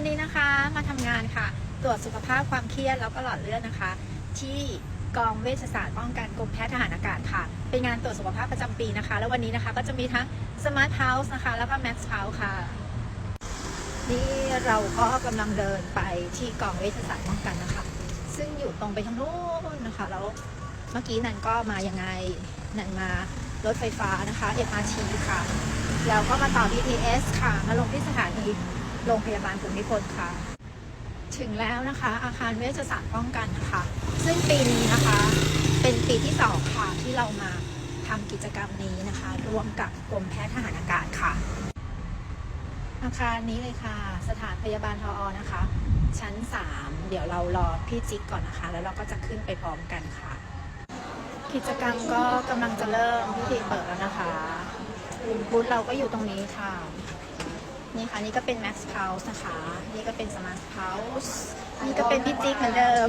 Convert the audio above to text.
วันนี้นะคะมาทำงานค่ะ ตรวจสุขภาพความเครียดแล้วก็หลอดเลือดนะคะ ที่กองเวชศาสตร์ป้องกันกรมแพทย์ทหารอากาศค่ะ เป็นงานตรวจสุขภาพประจำปีนะคะ แล้ววันนี้นะคะก็จะมีทั้ง Smart House นะคะ แล้วก็ Max House ค่ะ นี่เราก็กำลังเดินไปที่กองเวชศาสตร์ป้องกันนะคะ ซึ่งอยู่ตรงไปทางโน้นนะคะแล้วเมื่อกี้นันก็มายังไงนันมารถไฟฟ้านะคะ MRT ค่ะ แล้วก็มาต่อ BTS ค่ะ มาลงที่สถานี โรงพยาบาลภูมิพลค่ะ ถึงแล้วนะคะ อาคารเวชศาสตร์ป้องกันนะคะ ซึ่งปีนี้นะคะ เป็นปีที่สองค่ะที่เรามาทำกิจกรรมนี้นะคะ ร่วมกับกรมแพทย์ทหารอากาศค่ะ อาคารนี้เลยค่ะ สถานพยาบาลทออนะคะ ชั้น 3 เดี๋ยวเรารอพี่จิ๊กก่อนนะคะ แล้วเราก็จะขึ้นไปพร้อมกันค่ะ กิจกรรมก็กำลังจะเริ่มพิธีเปิดแล้วนะคะบูธเราก็อยู่ตรงนี้ค่ะ นี่ค่ะนี่ก็เป็น Max House นะคะ นี่ก็เป็น Smart House นี่ก็เป็นพี่จิ๊กเหมือนเดิม